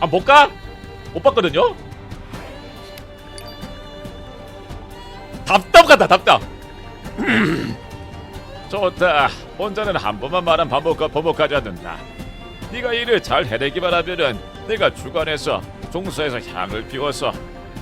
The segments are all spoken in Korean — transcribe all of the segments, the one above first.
아, 못 가? 못 봤거든요? 답답하다, 답답. 좋다. 혼자는 한 번만 말한 반복과 반복하지 않는다. 네가 일을 잘 해내기만 하면은 내가 주관해서 종소에서 향을 피워서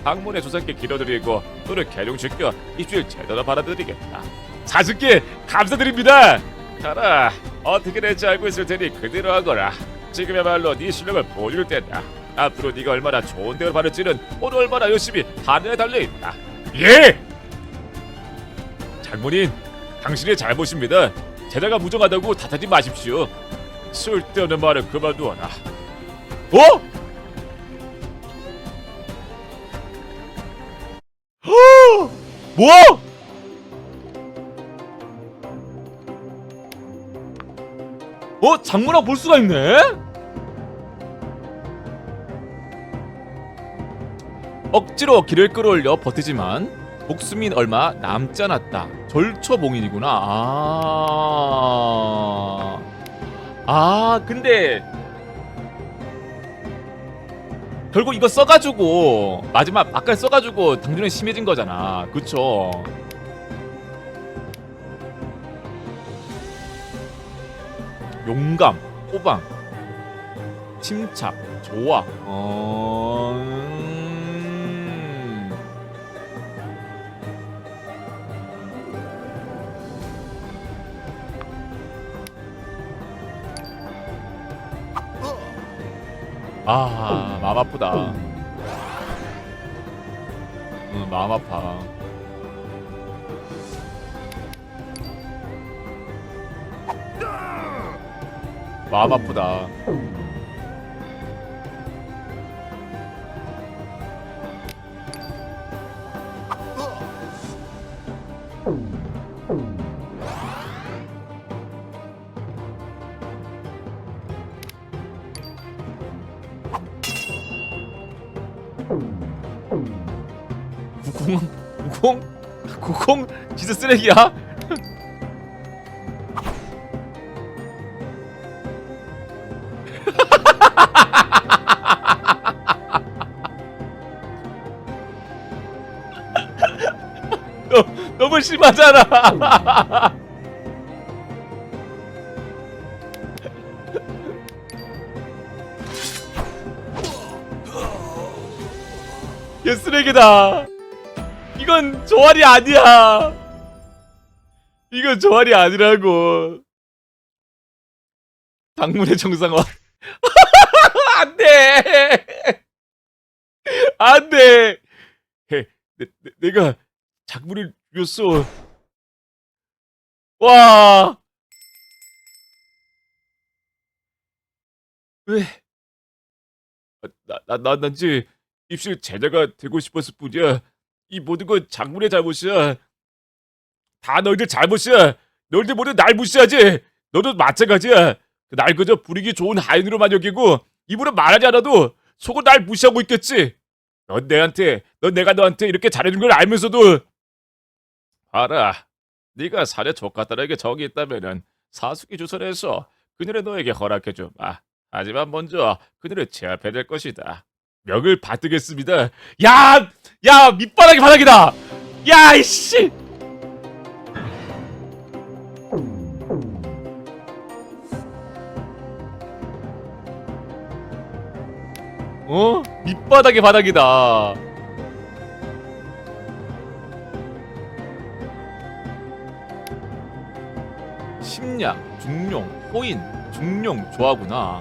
학문의 조상께 길어드리고 너를 개종시켜 입주일 제대로 받아들이겠다. 자식께 감사드립니다. 가라. 어떻게 될지 알고 있을 테니 그대로 하거라. 지금야말로 네 실력을 보여줄 때다. 앞으로 네가 얼마나 좋은 대우를 받을지는 오늘 얼마나 열심히 하늘에 달려 있다. 예. 장모님, 당신의 잘못입니다. 제자가 무정하다고 탓하지 마십시오. 쓸데없는 말을 그만두어라. 어? 허! 뭐? 어? 장문학 볼 수가 있네? 억지로 길을 끌어올려 버티지만 목숨이 얼마 남지 않았다. 절초봉인이구나. 아. 아, 근데 결국 이거 써가지고 마지막 아까 써가지고 당근은 심해진 거잖아. 그쵸? 용감, 호방, 침착, 좋아. 어... 음... 아, 마음 아프다. 응, 마음 아파. 마음 아프다. 구공 구공 구공 진짜 쓰레기야? 심하잖아. 얘 쓰레기다. 이건 조알이 아니야. 이건 조알이 아니라고. 당문의 정상화. 안 돼. 안 돼. 내, 내, 내가 작물을 죽였어. 와. 왜? 아, 나, 나, 나, 난지 입실 제자가 되고 싶었을 뿐이야. 이 모든 건 장문의 잘못이야. 다 너희들 잘못이야. 너희들 모두 날 무시하지. 너도 마찬가지야. 날 그저 부리기 좋은 하인으로만 여기고 입으로 말하지 않아도 속으로 날 무시하고 있겠지. 넌 내한테, 넌 내가 너한테 이렇게 잘해준 걸 알면서도 알아. 네가 사내 족가딸에게 정이 있다면은 사수기 주선해서 그녀를 너에게 허락해줘 봐. 하지만 먼저 그녀를 제압해야 될 것이다. 명을 받들겠습니다. 야, 야 밑바닥이 바닥이다. 야, 이씨. 어? 밑바닥이 바닥이다. 심량, 중용, 호인, 중용 좋아하구나.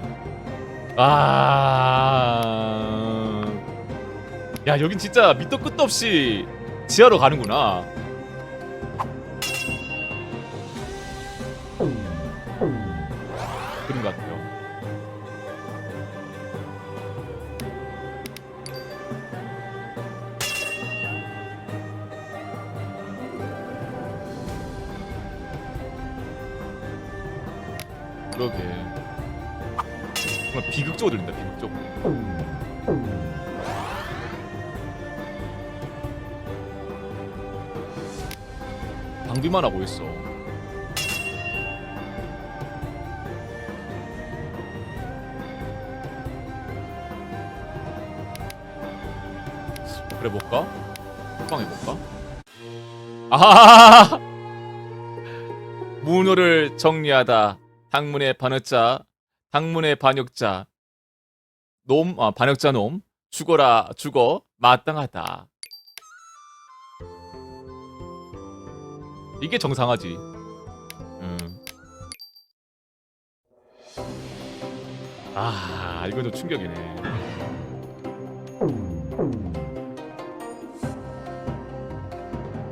아. 야, 여긴 진짜 밑도 끝도 없이 지하로 가는구나. 비극적으로 들린다, 비극적으로. 방비만 하고 있어. 그래 볼까? 해볼까? 아 문호를 정리하다 당문의 반역자 당문의 반역자 놈 아, 반역자 놈 죽어라 죽어 마땅하다. 이게 정상하지. 음. 아 이건 좀 충격이네.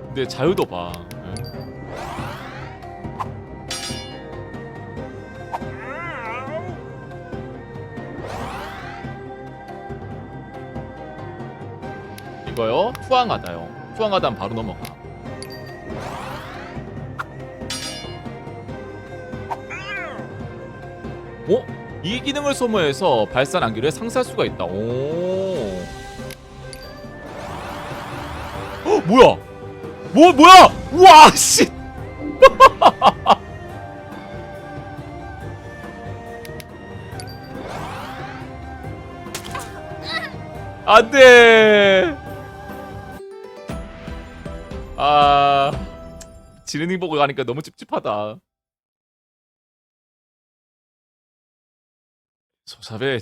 근데 자유도 봐 이거요 투항하다요 투항하다면 바로 넘어가 어? 이 기능을 소모해서 발사 난기를 상쇄할 수가 있다. 오. 어, 뭐야? 뭐 뭐야? 우와 씨. 안 돼. 지르닝 보고 가니까 너무 찝찝하다. 소사배,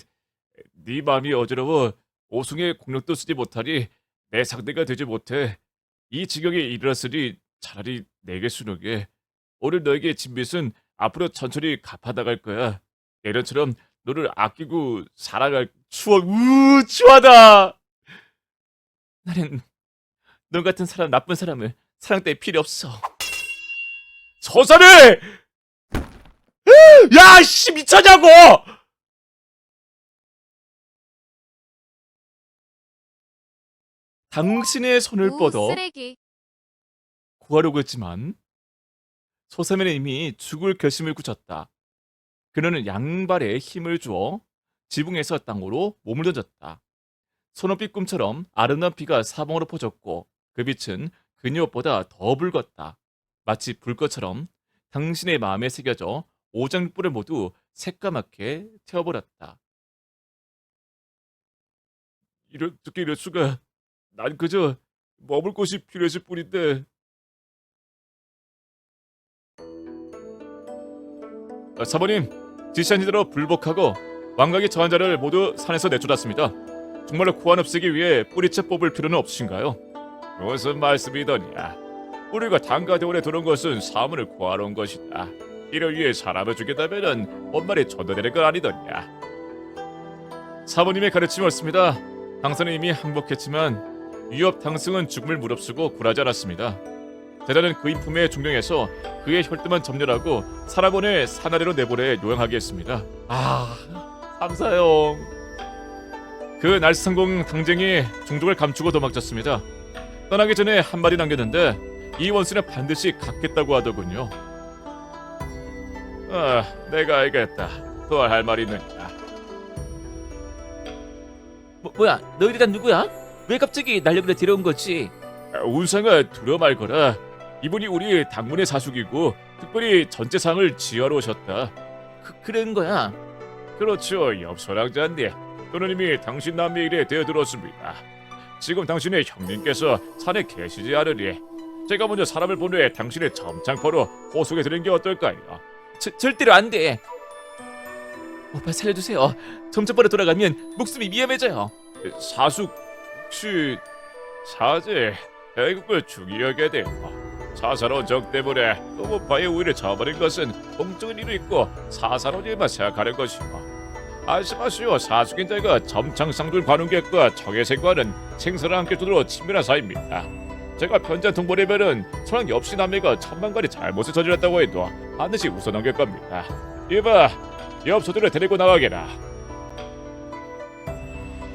네 마음이 어지러워 오승의 공력도 쓰지 못하니 내 상대가 되지 못해. 이 지경에 이르렀으니 차라리 내게 수록해. 오늘 너에게 진 빚은 앞으로 천천히 갚아나갈 거야. 예전처럼 너를 아끼고 사랑할 추억, 우 추하다. 나는 너 같은 사람 나쁜 사람을 사랑 때문에 필요 없어. 소사배! 야, 씨 미쳤냐고! 당신의 손을 우, 뻗어 쓰레기. 구하려고 했지만 소사면은 이미 죽을 결심을 굳혔다. 그녀는 양발에 힘을 주어 지붕에서 땅으로 몸을 던졌다. 소노빛 꿈처럼 아름다운 피가 사방으로 퍼졌고 그 빛은 그녀보다 더 붉었다. 마치 불꽃처럼 당신의 마음에 새겨져 오장육부를 모두 새까맣게 태워버렸다. 이럴 어떻게 이럴 수가? 난 그저 머물 곳이 필요했을 뿐인데. 아, 사모님, 지시한 대로 불복하고 왕각의 저한 자를 모두 산에서 내쫓았습니다. 정말로 고안 없애기 위해 뿌리채 뽑을 필요는 없으신가요? 무슨 말씀이더냐? 우리가 단가대원에 들어온 것은 사물을 구하러 온 것이다. 이를 위해 사람을 죽였다면은 뭔 말이 전도되는 거 아니더냐? 사모님의 가르침이 옳습니다. 당선은 이미 항복했지만 위협 당승은 죽음을 무릅쓰고 굴하지 않았습니다. 대단은 그인 품에 중령해서 그의 혈ጥ만 점멸하고 살아보내 사나리로 내보내 요양하게 했습니다. 아, 감사용. 그 날상공 당쟁이 종족을 감추고 도망쳤습니다. 떠나기 전에 한 마디 남겼는데 이 원수는 반드시 갖겠다고 하더군요. 아, 내가 알겠다. 더할 말이 있느냐? 뭐, 뭐야 너희들 다 누구야? 왜 갑자기 날 여기로 데려온 거지? 아, 운상아 두려 말거라. 이분이 우리 당문의 사숙이고 특별히 전제상을 지하러 오셨다. 그, 그런 거야 그렇죠, 엽서랑자인데 또는 이미 당신 남의 일에 되어들었습니다. 지금 당신의 형님께서 산에 계시지 않으니 제가 먼저 사람을 보내 당신의 점창포로 호송해 드리는 게 어떨까요? 저, 절대로 안 돼. 오빠 살려주세요. 점점바로 돌아가면 목숨이 위험해져요. 사숙 혹시 사제 애국을 중요하게 되어 사사로운 적 때문에 노무파의 우위를 저버린 것은 공적인 일이 있고 사사로운 일만 생각하는 것이고 안심하시오 사숙인 자가 점창상들 관운객과 청해생과는 생사를 함께 두도록 친밀한 사이입니다 제가 편찬통 보내면은 저랑 엽시 남매가 천만가지 잘못을 저질렀다고 해도 반드시 웃어 넘길 겁니다 이봐 엽소들을 데리고 나가게라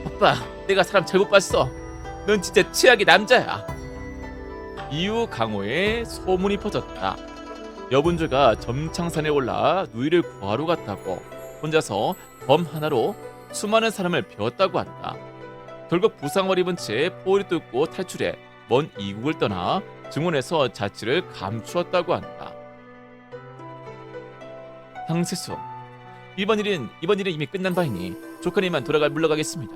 오빠 내가 사람 잘못 봤어 넌 진짜 최악의 남자야 이후 강호에 소문이 퍼졌다. 여분주가 점창산에 올라 누이를 구하러 갔다고 혼자서 범 하나로 수많은 사람을 베었다고 한다. 결국 부상을 입은 채 포를 뚫고 탈출해 먼 이국을 떠나 증원에서 자취를 감추었다고 한다. 황세수 이번 일은 이번 일은 이미 끝난 바이니 조카님만 돌아가 물러가겠습니다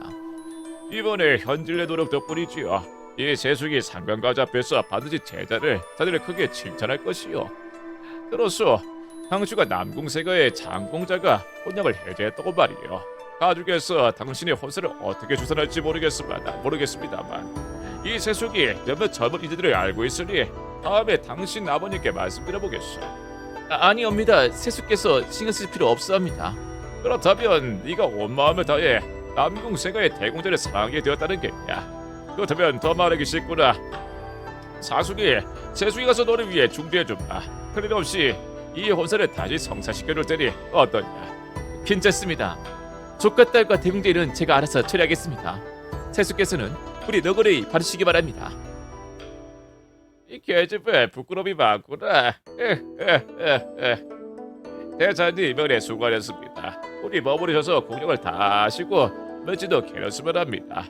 이번에 현질의 노력 덕분이지요. 이 세숙이 상관과자 앞에서 반드시 제자를 자들을 크게 칭찬할 것이요. 들었소. 당슈가 남궁세가의 장공자가 혼약을 해제했다고 말이요. 가족에서 당신의 혼세를 어떻게 주선할지 모르겠습니다. 모르겠습니다만 이 세숙이 몇몇 젊은 이들을 알고 있으니 다음에 당신 아버님께 말씀드려 보겠소. 아, 아니옵니다. 세수께서 신경 쓸 필요 없사옵니다. 그렇다면 네가 온 마음을 다해 남궁세가의 대공자를 사랑하게 되었다는 게야. 그렇다면 더 말하기 쉽구나. 사숙이 세숙이 가서 너를 위해 중재해주마. 틀림없이 이 혼사를 다시 성사시켜 줄 테니 어떠냐? 괜찮습니다. 조카 딸과 일은 제가 알아서 처리하겠습니다. 세수께서는 우리 너구리 봐주시기 바랍니다. 이 계집애 부끄러움이 많구나. 대사님 이번에 수고하셨습니다. 우리 머무르셔서 공력을 다 하시고 며칠 더 계셨으면 합니다.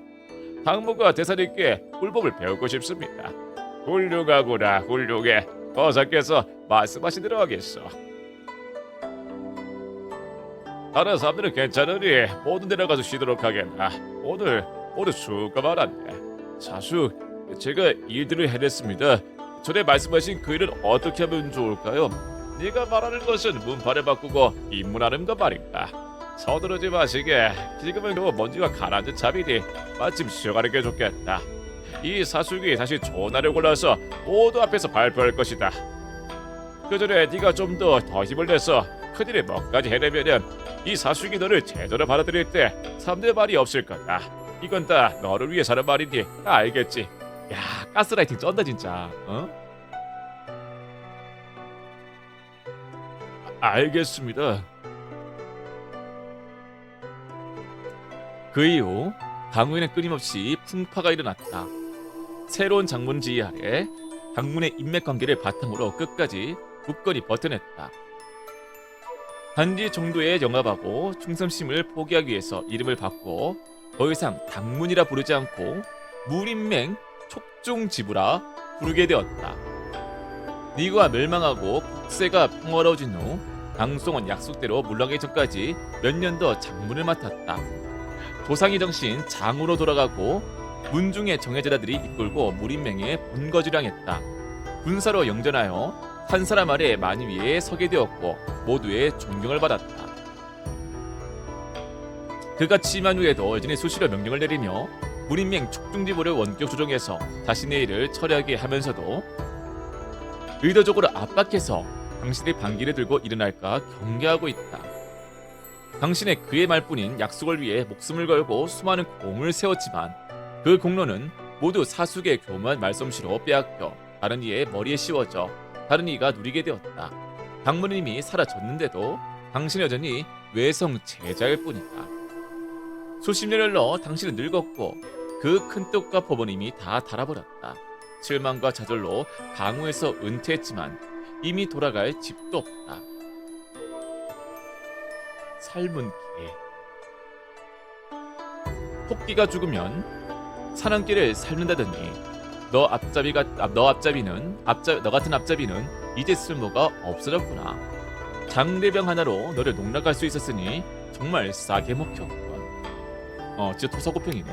당무가 대사님께 꿀법을 배우고 싶습니다. 훌륭하구나 훌륭해. 거사께서 말씀하신 대로 하겠어. 다른 사람들은 괜찮으니 모든 데 나 가서 쉬도록 하겠나. 오늘 수고 많았네. 사수, 제가 일들을 해냈습니다. 전에 말씀하신 그 일은 어떻게 하면 좋을까요? 네가 말하는 것은 문판을 바꾸고 입문하는 것 말인가. 서두르지 마시게. 지금은 그 먼지가 가라앉은 참이니 마침 쉬어가는 게 좋겠다. 이 사숙이 다시 날을 골라서 모두 앞에서 발표할 것이다. 그 전에 네가 좀 더 더 힘을 내서 큰일을 뭐까지 해내면은 이 사숙이 너를 제대로 받아들일 때 사람들 말이 없을 거다. 이건 다 너를 위해 사는 말이니 알겠지? 야 가스라이팅 쩐다 진짜. 어? 알겠습니다. 그 이후 당후에는 끊임없이 풍파가 일어났다. 새로운 장문 지휘 아래 당문의 인맥 관계를 바탕으로 끝까지 굳건히 버텨냈다. 단지 정도의 영합하고 충성심을 포기하기 위해서 이름을 바꿔 더 이상 당문이라 부르지 않고 무인맹 촉종지부라 부르게 되었다. 니가 멸망하고 국세가 평화로워진 후 당송은 약속대로 물러가기 전까지 몇 년 더 장문을 맡았다. 조상의 정신 장으로 돌아가고 문중의 정예제자들이 이끌고 무림맹에 본거지랑했다. 군사로 영전하여 한 사람 아래 만 위에 서게 되었고 모두의 존경을 받았다. 그가 취임한 후에도 여전히 수시로 명령을 내리며 무림맹 촉중지부를 원격 조정해서 자신의 일을 처리하게 하면서도 의도적으로 압박해서 당신의 반기를 들고 일어날까 경계하고 있다. 당신의 그의 말뿐인 약속을 위해 목숨을 걸고 수많은 공을 세웠지만 그 공로는 모두 사숙의 교묘한 말솜씨로 빼앗겨 다른 이의 머리에 씌워져 다른 이가 누리게 되었다. 당무님이 사라졌는데도 당신 여전히 외성 제자일 뿐이다. 수십 년을 넣어 당신은 늙었고 그큰 법은 이미 다 달아버렸다. 실망과 좌절로 강우에서 은퇴했지만 이미 돌아갈 집도 없다. 삶은 개. 토끼가 죽으면 사냥개를 삶는다더니 너 앞잡이가 앞- 너 앞잡이는 앞잡 너 같은 앞잡이는 이제 쓸모가 없어졌구나. 장대병 하나로 너를 농락할 수 있었으니 정말 싸게 먹혔군. 어, 진짜 토사구팽이네.